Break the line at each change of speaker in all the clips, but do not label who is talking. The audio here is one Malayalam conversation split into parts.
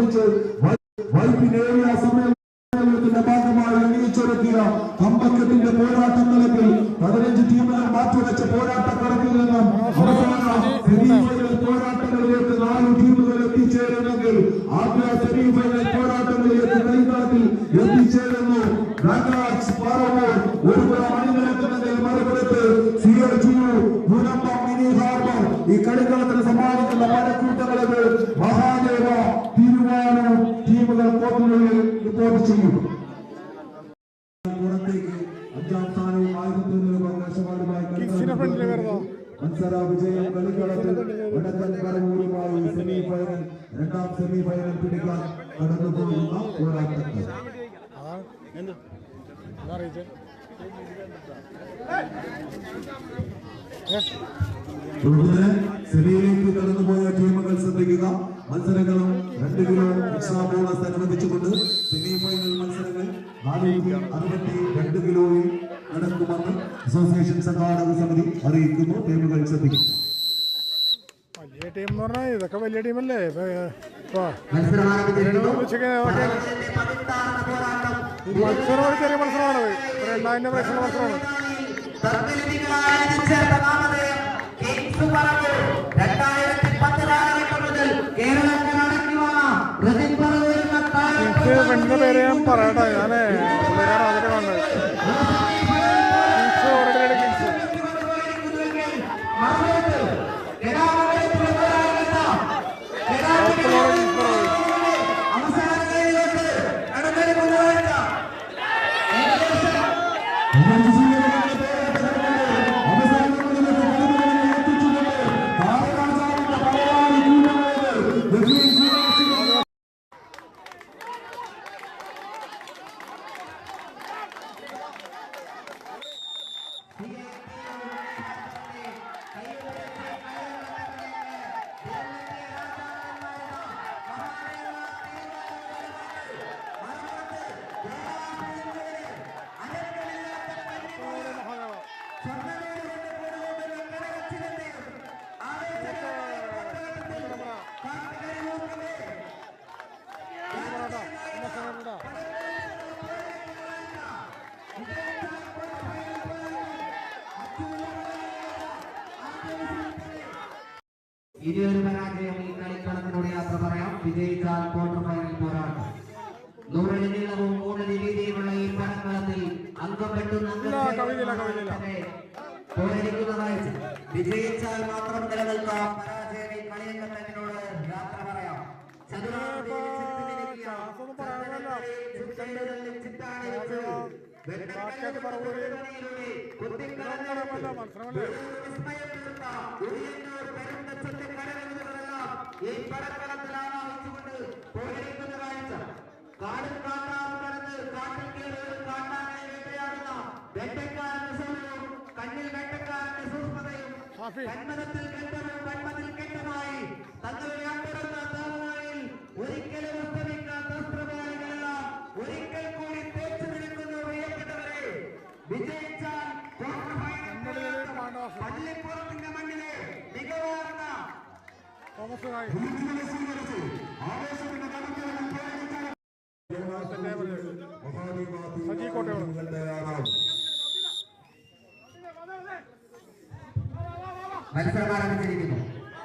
സംഘടിപ്പിച്ച് വൈപ്പിനേറിയ സമയത്തിന്റെ ഭാഗമായി ഭാഗമായി കമ്പക്കത്തിന്റെ പോരാട്ട പോരാട്ടങ്ങളെങ്കിൽ പതിനഞ്ച് ടീമുകൾ മാറ്റിവെച്ച പോരാട്ടക്കടക്കിൽ നിന്നും അവസാന പോരാട്ടങ്ങളിലേക്ക് നാല് ടീമുകൾ എത്തിച്ചേരുന്നെങ്കിൽ ആദ്യ സെമിഫൈനൽ പോരാട്ടങ്ങളിലേക്ക് കൈകാട്ടിൽ എത്തിച്ചേരുന്നു. ഒരു പുറത്തേക്ക് അഞ്ചാം സ്ഥാനവും ആയിരത്തി അഞ്ഞൂറ് അവകാശവാദമായി? മത്സര വിജയം കളിക്കളത്തിൽ വടക്കൻ കരമൂരുമായി സെമി ഫൈനൽ രണ്ടാം സെമി ഫൈനൽ പിടിക്കാൻ കടന്നു പോകുന്ന പോരാട്ടത്തിൽ സെമിയിലേക്ക് കടന്നുപോയ ടീമുകൾ ശ്രദ്ധിക്കുക. മത്സരങ്ങളും രണ്ട് കിലോ എക്സ്ട്രാ ബോണസ് അനുവദിച്ചുകൊണ്ട് സെമി ഫൈനൽ മത്സരങ്ങൾ നാനൂറ്റി അറുപത്തി രണ്ട് കിലോയിൽ നടക്കുമെന്ന് അസോസിയേഷൻ സംഘാടക സമിതി അറിയിക്കുന്നു. ടീമുകൾ ശ്രദ്ധിക്കും.
വലിയ ടീം എന്ന് പറഞ്ഞാൽ ഇതൊക്കെ വലിയ ടീമല്ലേ
മത്സരം
ഒരു ചെറിയ മത്സരമാണ്. രണ്ടായിരം പ്രൈസുള്ള മത്സരമാണ് എനിക്ക് പെണ്ണിന്റെ പേര് ഞാൻ പറയട്ടെ. ഞാനേ പുള്ളിക്കാരൻ ആദ്യമായിട്ട് കണ്ടത് കിങ്സ് ഓൾറെഡി കിങ്സ്.
അവസാനങ്ങളിലേക്ക് നടന്നിരിക്കുന്ന ഒരു പരാജയം ഈ കളിക്കളത്തിലൂടെ യാത്ര പറയാം. വിജയിച്ചാൽ ക്വാർട്ടർ ഫൈനൽ പോരാട്ടം. നൂറിന് നീളവും മൂന്നിന് വീതിയുമുള്ള ഈ പരക്കളത്തിൽ അംഗം വെട്ടുന്ന വിജയിച്ചാൽ മാത്രം നിലനിൽക്കാം. പരാജയം ഈ കളിയങ്കത്തതിനോട് യാത്ര പറയാം. ചതുരാകൃതിയിൽ ഈ പടക്കളത്തിൽ ആവാഹിച്ചുകൊണ്ട് പോരടിക്കുന്ന കാഴ്ച. കാടും കാട്ടാറും കടന്ന് കാട്ടിൽ കയറി കാട്ടാനെ വേട്ടയാടുന്ന വേട്ടക്കാരന്റെ സൗന്ദര്യവും കണ്ണിൽ വേട്ടക്കാരന്റെ സൂക്ഷ്മതയും
കന്മനത്തിൽ
കന്മതത്തിൽ
സജി കോട്ടയോട്
മത്സരം ആരംഭിച്ചിരിക്കുന്നു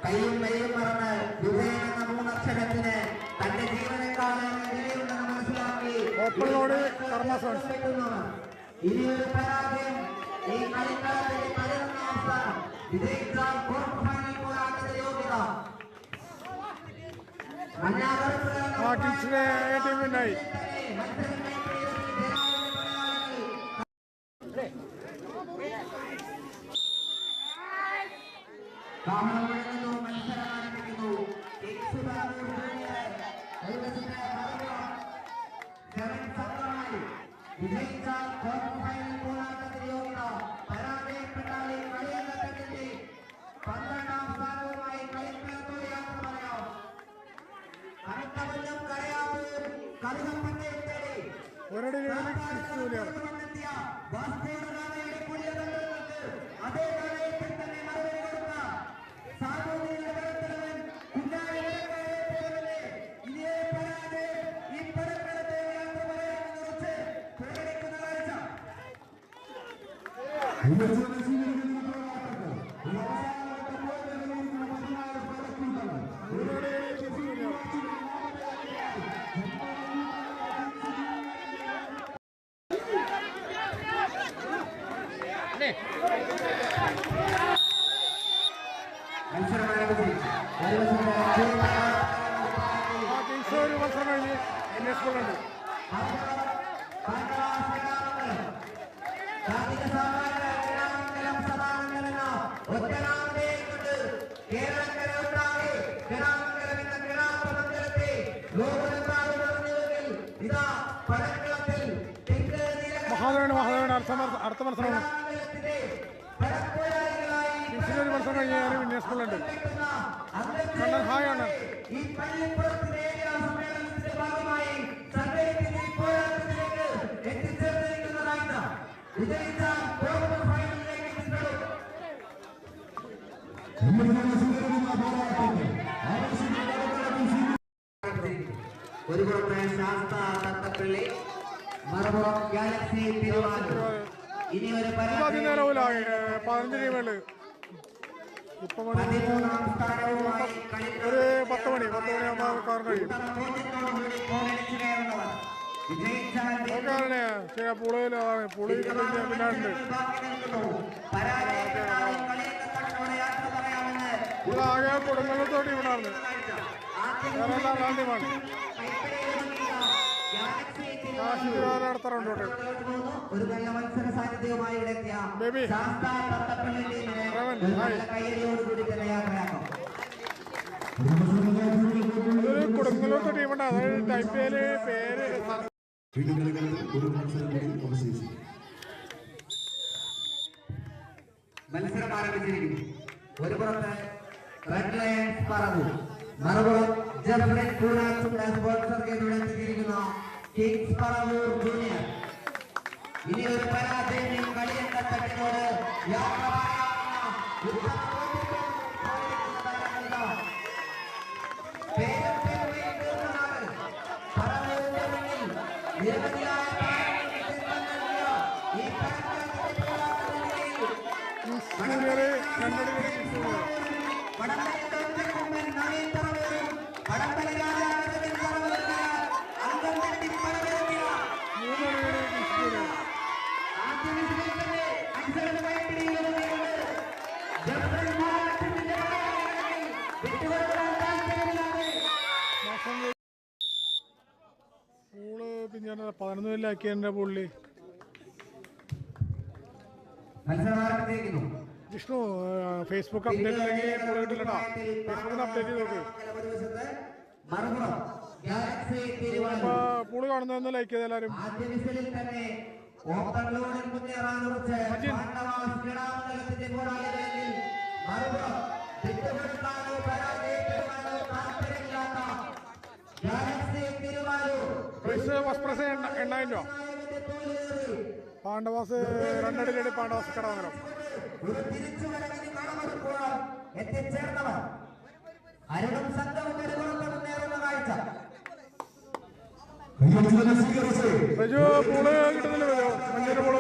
കയ്യും മെയ്യും മറന്ന് വിജയം എന്ന മൂന്നക്ഷരത്തിന് തന്റെ ജീവനക്കാലം വിലയുണ്ടെന്ന് മനസ്സിലാക്കി വെട്ടുന്നവർ. ഇനിയൊരു പരാജയം. ഈ കളിക്കാരുടെ പതിനൊന്നാം സ്ഥാനം. വിജയിച്ചാൽ ക്വാർട്ടർ ഫൈനൽ പോരാട്ടത്തിന്റെ పాటించిన ఏటీవీ నాయి విజయ్ ഒരടിയിലേക്ക് സിക്സ് കൂലിയാണ് Thank you. ഒരു
മത്സരം കഴിഞ്ഞ് എൻ എസ് സ്കൂളുണ്ട് മഹാദേവന് മഹാദേവന് അടുത്ത അടുത്ത മത്സരമാണ് കിങ്സിന് ഒരു മത്സരം കഴിഞ്ഞ് ഞാൻ എൻ എസ് സ്കൂളുണ്ട് കണ്ണൻ ഹായ് ആണ്
ഈ പള്ളിപ്പുറത്തിന്റെ ഏരിയ സമ്മേളനത്തിന്റെ ഭാഗമായി സർവേത്തിന്റെ ഈ പോരാട്ടത്തിലേക്ക് എത്തിച്ചേർന്നിരിക്കുന്നതായിട്ട് വിജയിച്ച ക്വാർട്ടർ ഫൈനലിലേക്ക് എത്തിപ്പെടും. ഒരു പുറത്ത് ശാസ്ത്ര തത്തപ്പള്ളി മറുപുറം ഗാലക്സി തിരുവാതിര ഇനി ഒരു
അതിനേരമില്ല പതിനഞ്ച് ടീമുകൾ ഇപ്പൊ മണി ഒരു പത്ത് മണി പത്ത് മണിയാകുമ്പോൾ കാർ കഴിയും
പോരാട്ടത്തോടുകൂടി പോരടിച്ചു കയറുന്നവർ വിജയിച്ചാൽ
നോക്കാറേ ശരി പുളിയിൽ അതാണ് പുളി കഴിഞ്ഞാൽ പിന്നെ ഉണ്ട്
പരാജയപ്പെട്ടാൽ കളിയൊക്കെ യാത്ര പറയാമെന്ന്
ഇതാകെ കൊടുങ്ങല്ലത്തോ ടീമിനാണ് വേറെ എല്ലാം നാല്
ഒരു നല്ല മത്സര സാന്നിധ്യവുമായി. ശാസ്ത തത്തപ്പള്ളി ടീമിനെ. നല്ല കയ്യടിയോടുകൂടി തന്നെ യാത്രയാക്കും.
അതൊരു ടീമുണ്ട് അതായത് ടൈപ്പ് ചെയ്യൽ പേര്
ഒരു മത്സരം കൂടി അവശേഷിച്ചു
മത്സരം ആരംഭിച്ചിരിക്കുന്നു. ഒരു പുറത്ത് റെഡ് ലയൺസ് പറവൂർ. മറുപുറം ജഫ്രിൻ കൂടാച്ചുള്ള സ്പോൺസർ ചെയ്തുകൊണ്ട് എത്തിയിരിക്കുന്ന കിങ്സ് പറവൂർ ജൂനിയർ ഇനി ഒരു പരാജയം ഈ കളിയെന്ന തട്ടിനോട് യാത്ര പറയാവുന്ന ഉത്തമ പോരാട്ടത്തിൽ
പതിനൊന്ന് കൊല്ലാക്കി എന്റെ പുള്ളി. വിഷ്ണു ഫേസ്ബുക്ക് അപ്ഡേറ്റ് അല്ലെങ്കിൽ ചെയ്ത് നോക്ക്.
ഒരു വശത്ത് മറുപുറം ഗാലക്സി തിരുവാലൂർ
അപ്പൊ പൂൾ കാണുന്നതെന്ന് ലൈക്ക് ചെയ്ത് എല്ലാവരും.
ആദ്യ
പ്രൈസ് ഫസ്റ്റ് പ്രൈസ് എണ്ണായിരം രൂപ പാണ്ഡവാസ് രണ്ടടിയിലടി പാണ്ഡവാസ് കടന്നേരം
ഒരു എത്തിച്ചേർന്നവർ അരുണും സംഘവും ഒരു മുന്നേറുന്ന കാഴ്ച
കയ്യടിച്ചതിനെ
പൂൾ കിട്ടുന്നില്ല മഞ്ഞൊരു പൂൾ.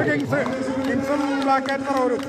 കിങ്സ് കിങ്സും ബ്ലാക്ക് ആൻഡ് പറവൂരും